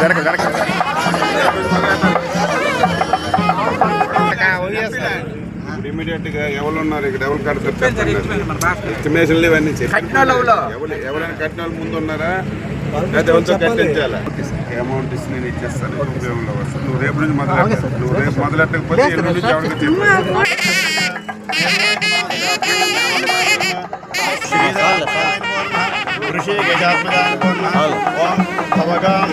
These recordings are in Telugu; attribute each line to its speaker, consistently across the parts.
Speaker 1: వెనక వెనక
Speaker 2: ఇమీడియట్గా ఎవరు ఉన్నారు ఇక్కడ ఎవరు కడతారు ఎస్టిమేషన్లు ఇవన్నీ ఎవరైనా కట్టిన వాళ్ళు ముందు ఉన్నారా లేదా ఎవరితో కట్టించాలా? అమౌంట్ ఇచ్చి నేను ఇచ్చేస్తాను. ఉపయోగంలో వస్తాను నువ్వు రేపు నుంచి మొదలెట్టాలి. నువ్వు రేపు మొదలెట్టకపోతే ఎల్లుండి నుంచి ఎవరికి చెప్పాలి
Speaker 3: ऋषिकेशात्मजान् ओं भवगां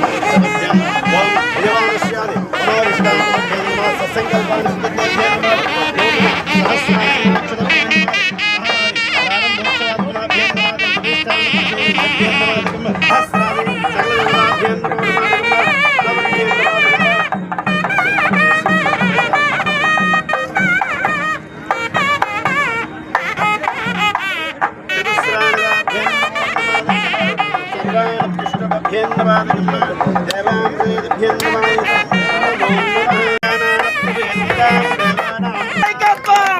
Speaker 3: నాయకత్వం!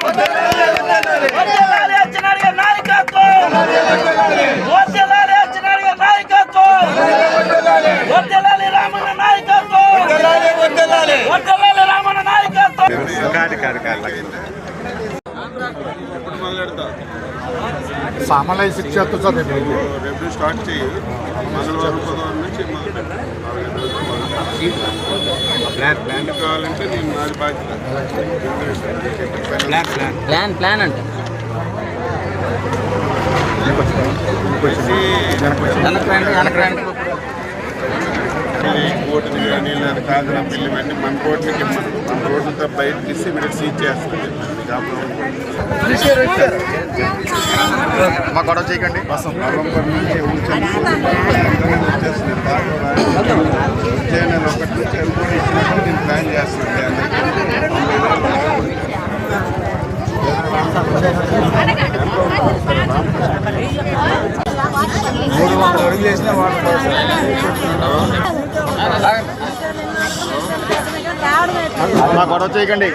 Speaker 1: కాదు కాదు కాదు
Speaker 2: ఎప్పుడు మొదలెడతావు? స్టార్ట్ చేయి. మంగళవారం బుధవారం నుంచి మొదలెట్టు
Speaker 1: ప్లాన్ ప్లాన్.
Speaker 2: కావాలంటే నేను నాది బాధ్యత.
Speaker 1: Plan plan.
Speaker 4: ప్లాన్ ప్లాన్ అంటే.
Speaker 2: కోటిని కానీ లేదా కాకర పిల్లి ఇవన్నీ మన ఇవ్వను మన రోడ్లతో బయట తీసి మీరు సీజ్ చేస్తుంది.
Speaker 1: మా గొడవ చేయకండి.
Speaker 2: నవంబర్ నుంచి ఉంచండి. వచ్చేస్తుంది వచ్చే నెల ఒకటి నుంచి ఎల్లుండి ఇచ్చినప్పుడు నేను ప్లాన్ చేస్తున్నాను.
Speaker 1: మూడు వందల అడుగులు చేసిన వాడు మా గొడవ చేయకండి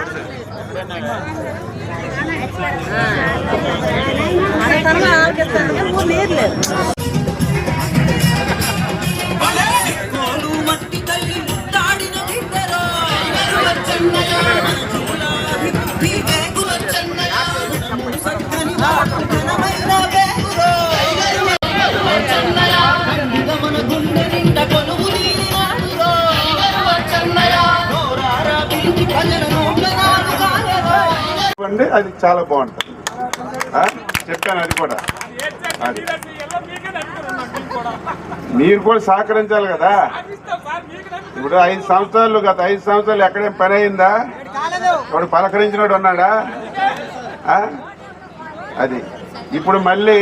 Speaker 2: చెప్పండి అది చాలా బాగుంటుంది. చెప్పాను అది కూడా. అది. మీరు కూడా సహకరించాలి కదా? ఇప్పుడు ఐదు సంవత్సరాలు గత ఐదు సంవత్సరాలు ఎక్కడేం పని అయిందా? వాడు పలకరించినోడు ఉన్నాడా? అది. ఇప్పుడు మళ్ళీ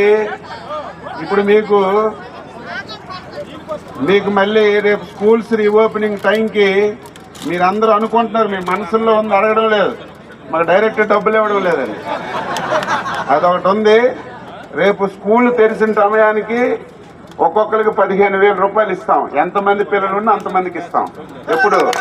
Speaker 2: ఇప్పుడు మీకు మీకు మళ్ళీ రేపు స్కూల్స్ రీఓపెనింగ్ టైంకి మీరందరూ అనుకుంటున్నారు మీ మనసుల్లో ఉంది అడగడం లేదు. మాకు డైరెక్ట్ డబ్బులు ఇవ్వడం లేదండి. అదొకటి ఉంది. రేపు స్కూల్ తెరిచిన సమయానికి ఒక్కొక్కరికి పదిహేను వేల రూపాయలు ఇస్తాం. ఎంతమంది పిల్లలు ఉన్నా అంతమందికి ఇస్తాం. ఎప్పుడు?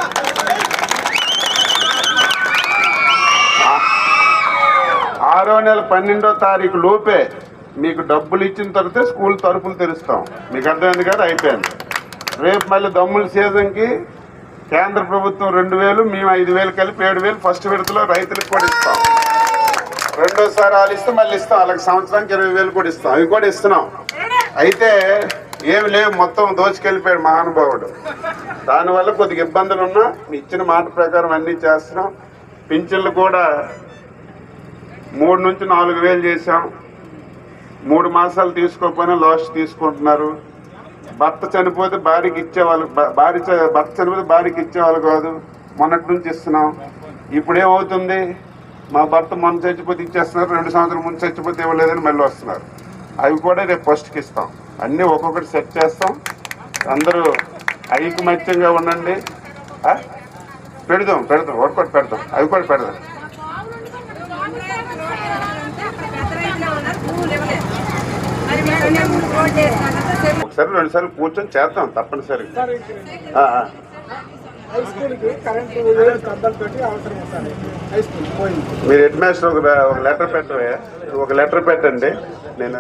Speaker 2: ఆరో నెల పన్నెండో తారీఖు లోపే మీకు డబ్బులు ఇచ్చిన తర్వాత స్కూల్ తలుపులు తెరుస్తాం. మీకు అర్థమైంది కదా? అయిపోయింది. రేపు మళ్ళీ దమ్ముల సీజన్కి కేంద్ర ప్రభుత్వం రెండు వేలు మేము ఐదు వేలు కలిపి ఏడు వేలు ఫస్ట్ విడతలో రైతులకు కూడా ఇస్తాం. రెండోసారి వాళ్ళు ఇస్తే మళ్ళీ ఇస్తాం. వాళ్ళకి సంవత్సరానికి ఇరవై వేలు కూడా ఇస్తాం. అవి కూడా ఇస్తున్నాం. అయితే ఏమి లేవు. మొత్తం దోచుకెళ్ళిపోయాడు మహానుభావుడు. దానివల్ల కొద్దిగా ఇబ్బందులు ఉన్నా ఇచ్చిన మాట ప్రకారం అన్నీ చేస్తున్నాం. పింఛన్లు కూడా మూడు నుంచి నాలుగు వేలు చేశాం. మూడు మాసాలు తీసుకోకపోయినా లాస్ట్ తీసుకుంటున్నారు. భర్త చనిపోతే భార్యకి ఇచ్చేవాళ్ళు భార్య చ- భర్త చనిపోతే భార్యకి ఇచ్చేవాళ్ళు కాదు. మొన్నటి నుంచి ఇస్తున్నాం. ఇప్పుడేమవుతుంది మా భర్త మొన్న చచ్చిపోతే ఇచ్చేస్తున్నారు రెండు సంవత్సరాల ముందు చచ్చిపోతే ఇవ్వలేదని మళ్ళీ వస్తున్నారు. అవి కూడా రేపు ఫస్ట్కి ఇస్తాం. అన్నీ ఒక్కొక్కటి సెట్ చేస్తాం. అందరూ ఐకమత్యంగా ఉండండి. పెడదాం పెడదాం ఒకటి పెడదాం. అవి కూడా పెడదాం. ఒకసారి రెండు సార్లు కూర్చొని చేద్దాం
Speaker 1: పోయింది.
Speaker 2: మీరు హెడ్ మాస్టర్ ఒక ఒక లెటర్ పెట్టవే. ఒక లెటర్ పెట్టండి. నేను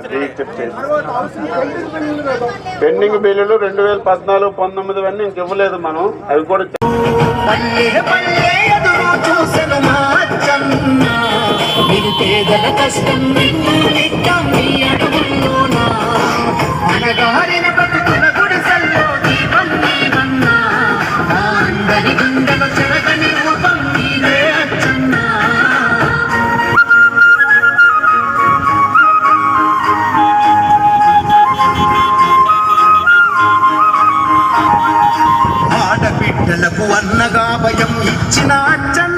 Speaker 1: పెండింగ్ బిల్లులు
Speaker 2: రెండు వేల పద్నాలుగు పంతొమ్మిది అన్నీ ఇంక ఇవ్వలేదు మనం. అవి కూడా
Speaker 5: పల్లె పల్లె ఎదురు చూసెను మా అచ్చన్న నిరుపేదల కష్టం నిత్తం నీ అడుగుల్లోనా అనగారిన బతుకుల గుడిసెల్లో దీపం నీవన్నా అందరి గుండెల చెరగని రూపం అచ్చన్నా ఆడబిడ్డలకు అన్నగా భయం ఇచ్చిన అచ్చన్నా